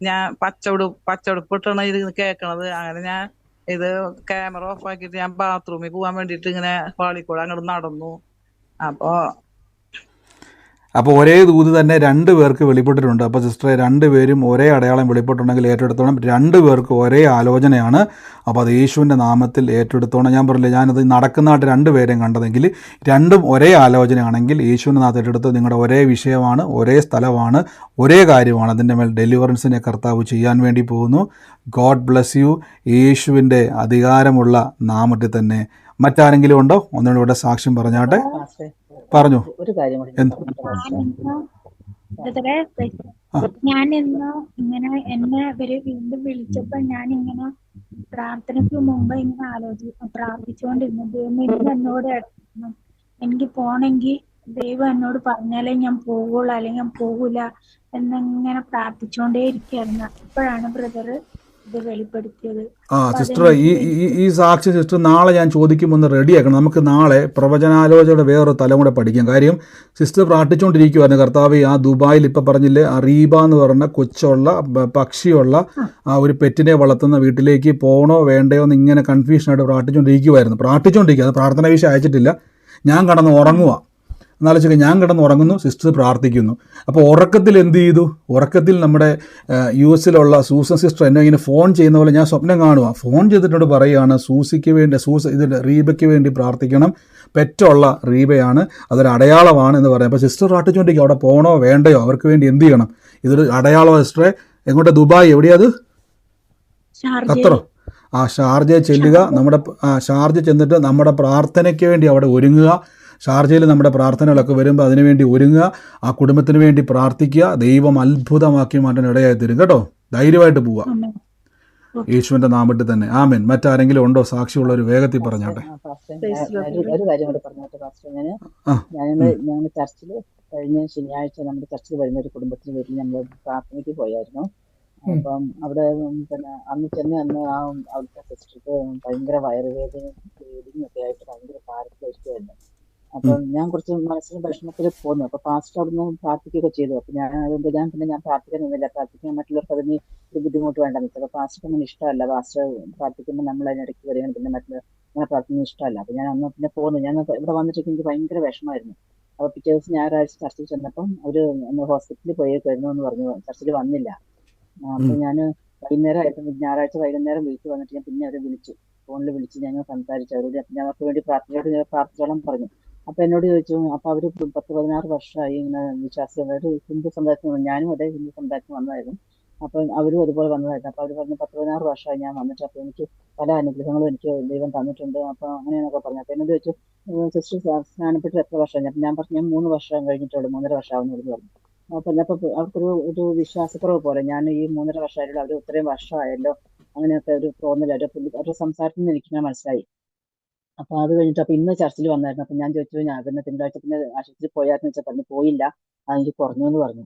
ഞാൻ പച്ചവടു പച്ചവടുപ്പിട്ടാണ് ഇത് കേക്കണത്. അങ്ങനെ ഞാൻ ഇത് ക്യാമറ ഓഫ് ആക്കിയിട്ട് ഞാൻ ബാത്റൂമിൽ പോകാൻ വേണ്ടിയിട്ട് ഇങ്ങനെ ഹാളിൽ കൂടെ അങ്ങോട്ട് നടന്നു. അപ്പൊ അപ്പോൾ ഒരേ ദൂത് തന്നെ രണ്ട് പേർക്ക് വെളിപ്പെട്ടിട്ടുണ്ട്. അപ്പോൾ സിസ്റ്ററെ രണ്ട് പേരും ഒരേ അടയാളം വെളിപ്പെട്ടുണ്ടെങ്കിൽ ഏറ്റെടുത്തോണം. രണ്ട് പേർക്ക് ഒരേ ആലോചനയാണ്. അപ്പോൾ അത് യേശുവിന്റെ നാമത്തിൽ ഏറ്റെടുത്തോണം. ഞാൻ പറഞ്ഞില്ല ഞാനത് നടക്കുന്നതായിട്ട് രണ്ട് പേരെയും കണ്ടതെങ്കിൽ രണ്ടും ഒരേ ആലോചനയാണെങ്കിൽ യേശുവിന്റെ നാമത്തിൽ ഏറ്റെടുത്ത് നിങ്ങളുടെ ഒരേ വിഷയമാണ് ഒരേ സ്ഥലമാണ് ഒരേ കാര്യമാണ്. അതിന്റെ മേൽ ഡെലിവറൻസിനെ കർത്താവ് ചെയ്യാൻ വേണ്ടി പോകുന്നു. God bless you. യേശുവിന്റെ അധികാരമുള്ള നാമത്തിൽ തന്നെ മറ്റാരെങ്കിലും ഉണ്ടോ? ഒന്നുകൂടെ സാക്ഷ്യം പറഞ്ഞാട്ടെ. പറഞ്ഞു. ഒരു കാര്യം ഞാൻ ഇന്ന് ഇങ്ങനെ എന്നെ ഇവർ വീണ്ടും വിളിച്ചപ്പോ ഞാൻ ഇങ്ങനെ പ്രാർത്ഥനയ്ക്ക് മുമ്പ് ഇങ്ങനെ ആലോചി പ്രാർത്ഥിച്ചുകൊണ്ടിരുന്നു. ദൈവം എനിക്ക് എന്നോട് എനിക്ക് പോണെങ്കി ദൈവം എന്നോട് പറഞ്ഞാലേ ഞാൻ പോകുള്ളൂ അല്ലെങ്കിൽ ഞാൻ പോകൂല എന്നിങ്ങനെ പ്രാർത്ഥിച്ചുകൊണ്ടേ ഇരിക്കായിരുന്നു അപ്പോഴാണ് ബ്രദർ ആ സിസ്റ്റർ ഈ ഈ സാക്ഷി സിസ്റ്റർ നാളെ ഞാൻ ചോദിക്കുമ്പോൾ ഒന്ന് റെഡിയാക്കണം നമുക്ക് നാളെ പ്രവചനാലോചനയുടെ വേറൊരു തലം കൂടെ പഠിക്കാം. കാര്യം സിസ്റ്റർ പ്രാർത്ഥിച്ചുകൊണ്ടിരിക്കുവായിരുന്നു. കർത്താവ് ആ ദുബായിൽ ഇപ്പം പറഞ്ഞില്ലേ അറീബ എന്ന് പറഞ്ഞ കൊച്ചുള്ള പക്ഷിയുള്ള ആ ഒരു പെറ്റിനെ വളർത്തുന്ന വീട്ടിലേക്ക് പോകണോ വേണ്ടയോ എന്ന് ഇങ്ങനെ കൺഫ്യൂഷനായിട്ട് പ്രാർത്ഥിച്ചുകൊണ്ടിരിക്കുവായിരുന്നു. പ്രാർത്ഥിച്ചുകൊണ്ടിരിക്കുക. അത് പ്രാർത്ഥന വിഷയം അയച്ചിട്ടില്ല. ഞാൻ കടന്ന് ഉറങ്ങുക എന്നാലോചിക്കുക ഞാൻ കിടന്ന് ഉറങ്ങുന്നു സിസ്റ്റർ പ്രാർത്ഥിക്കുന്നു. അപ്പോൾ ഉറക്കത്തിൽ എന്ത് ചെയ്തു? ഉറക്കത്തിൽ നമ്മുടെ യു എസിലുള്ള സൂസൻ സിസ്റ്റർ എന്നെ ഇങ്ങനെ ഫോൺ ചെയ്യുന്ന പോലെ ഞാൻ സ്വപ്നം കാണുക ഫോൺ ചെയ്തിട്ടോട് പറയുകയാണ് സൂസിക്ക് വേണ്ടി സൂസ ഇതിൽ റീബയ്ക്ക് വേണ്ടി പ്രാർത്ഥിക്കണം. പെറ്റുള്ള റീബയാണ് അതൊരു അടയാളമാണ് എന്ന് പറയാം അപ്പോൾ സിസ്റ്റർ പ്രാർത്ഥിച്ചുകൊണ്ടിരിക്കുക അവിടെ പോകണോ വേണ്ടയോ? അവർക്ക് വേണ്ടി എന്ത് ചെയ്യണം? ഇതൊരു അടയാളം സിസ്റ്ററെ. എങ്ങോട്ടാ? ദുബായ് എവിടെയാത് ഖത്തറോ ആ ഷാർജ ചെല്ലുക നമ്മുടെ ആ ഷാർജ ചെന്നിട്ട് നമ്മുടെ പ്രാർത്ഥനയ്ക്ക് വേണ്ടി അവിടെ ഒരുങ്ങുക. ഷാർജയിൽ നമ്മുടെ പ്രാർത്ഥനകളൊക്കെ വരുമ്പോൾ അതിനുവേണ്ടി ഒരുങ്ങുക ആ കുടുംബത്തിന് വേണ്ടി പ്രാർത്ഥിക്കുക ദൈവം അത്ഭുതമാക്കി മാറ്റാൻ ഇടയായി തരും. കേട്ടോ? ധൈര്യമായിട്ട് പോവുക. യേശുവിന്റെ നാമിട്ട് നാമത്തിൽ തന്നെ. ആമേൻ. മറ്റാരെങ്കിലും ഉണ്ടോ? സാക്ഷിയുള്ള ഒരു വേഗത്തിൽ പറഞ്ഞാട്ടെ. ഒരു കാര്യം കൂടെ പറഞ്ഞോട്ടെ ഫാസ്റ്റർ ഞാൻ ഞങ്ങൾ ചർച്ചിൽ കഴിഞ്ഞ ശനിയാഴ്ച നമ്മുടെ ചർച്ചിൽ വരുന്ന ഒരു കുടുംബത്തിന് വീട്ടിൽ ഞങ്ങൾ പ്രാർത്ഥനയ്ക്ക് പോയായിരുന്നു. അപ്പം അവിടെ പിന്നെ അന്ന് ചെന്ന് അന്ന് ആ അവിടുത്തെ സിസ്റ്റർക്ക് ഭയങ്കര വയറുവേദനയും ഒക്കെ ആയിട്ട് ഭയങ്കര പാരത്തിലായിരിക്കുമായിരുന്നു ഉം, അപ്പം ഞാൻ കുറച്ച് മനസ്സിന് വിഷമത്തിൽ പോന്നു. അപ്പൊ പാസ്റ്റർ അവിടുന്ന് പ്രാർത്ഥിക്കുകയൊക്കെ ചെയ്തു. അപ്പൊ ഞാൻ അതുകൊണ്ട് ഞാൻ പിന്നെ ഞാൻ പ്രാർത്ഥിക്കാൻ നിന്നില്ല. പ്രാർത്ഥിക്കാൻ മറ്റുള്ളവർക്ക് അതിന് ഒരു ബുദ്ധിമുട്ട് വേണ്ടെന്ന് വെച്ചാൽ അപ്പൊ പാസ്റ്റർക്ക് അങ്ങനെ ഇഷ്ടമല്ല. പാസ്റ്റർ പ്രാർത്ഥിക്കുമ്പോൾ നമ്മൾ അതിനിടയ്ക്ക് വരികയാണ്. പിന്നെ മറ്റുള്ള അങ്ങനെ പ്രാർത്ഥന ഇഷ്ടമല്ല. അപ്പൊ ഞാൻ അന്ന് പിന്നെ പോന്നു. ഞാൻ ഇവിടെ വന്നിട്ട് എനിക്ക് ഭയങ്കര വിഷമമായിരുന്നു. അപ്പൊ പിറ്റേ ദിവസം ഞായറാഴ്ച ചർച്ചിൽ ചെന്നപ്പം അവർ ഒന്ന് ഹോസ്പിറ്റലിൽ പോയേക്കായിരുന്നു എന്ന് പറഞ്ഞു. ചർച്ചിൽ വന്നില്ല. അപ്പൊ ഞാൻ വൈകുന്നേരം ആയപ്പോൾ ഞായറാഴ്ച വൈകുന്നേരം വീട്ടിൽ വന്നിട്ട് ഞാൻ പിന്നെ അവരെ വിളിച്ചു. ഫോണിൽ വിളിച്ച് ഞങ്ങൾ സംസാരിച്ചു. അവരോട് ഞാൻ അവർക്ക് വേണ്ടി പ്രാർത്ഥനയോട് ഞാൻ പ്രാർത്ഥിച്ചോളം പറഞ്ഞു. അപ്പൊ എന്നോട് ചോദിച്ചു അപ്പൊ അവർ പത്ത് പതിനാറ് വർഷമായി ഇങ്ങനെ വിശ്വാസികളായിട്ട് ഹിന്ദു സമുദായത്തിൽ ഞാനും അതേ ഹിന്ദു സമുദായത്തിൽ വന്നതായിരുന്നു. അപ്പൊ അവരും അതുപോലെ വന്നതായിരുന്നു. അപ്പൊ അവർ പറഞ്ഞു പത്ത് പതിനാറ് വർഷമായി ഞാൻ വന്നിട്ട് അപ്പൊ എനിക്ക് പല അനുഗ്രഹങ്ങളും എനിക്ക് ദൈവം തന്നിട്ടുണ്ട്. അപ്പൊ അങ്ങനെയെന്നൊക്കെ പറഞ്ഞു അപ്പൊ എന്നോട് ചോദിച്ചു സിസ്റ്റർ സ്നാനപ്പെട്ട് എത്ര വർഷം ഞാൻ പറഞ്ഞു ഞാൻ മൂന്ന് വർഷം കഴിഞ്ഞിട്ടുള്ളൂ മൂന്നര വർഷം എന്ന് പറഞ്ഞു. അപ്പൊ അപ്പൊ അവർക്കൊരു ഒരു വിശ്വാസക്കുറവ് പോലെ ഞാൻ ഈ മൂന്നര വർഷമായിട്ടുള്ള അവർ ഇത്രയും വർഷമായല്ലോ. അങ്ങനെയൊക്കെ ഒരു തോന്നൽ ഒരു അവരുടെ സംസാരത്തിൽ നിന്ന് എനിക്ക് ഞാൻ മനസ്സിലായി. അപ്പൊ അത് കഴിഞ്ഞിട്ട് അപ്പൊ ഇന്ന് ചർച്ചിൽ വന്നായിരുന്നു. അപ്പൊ ഞാൻ ചോദിച്ചു ഞാൻ പിന്നെ തിങ്കളാഴ്ച പിന്നെ ആശുപത്രിയിൽ പോയായിരുന്നു? വെച്ചാൽ പറഞ്ഞു പോയില്ല. അതെനിക്ക് കുറഞ്ഞു എന്ന് പറഞ്ഞു.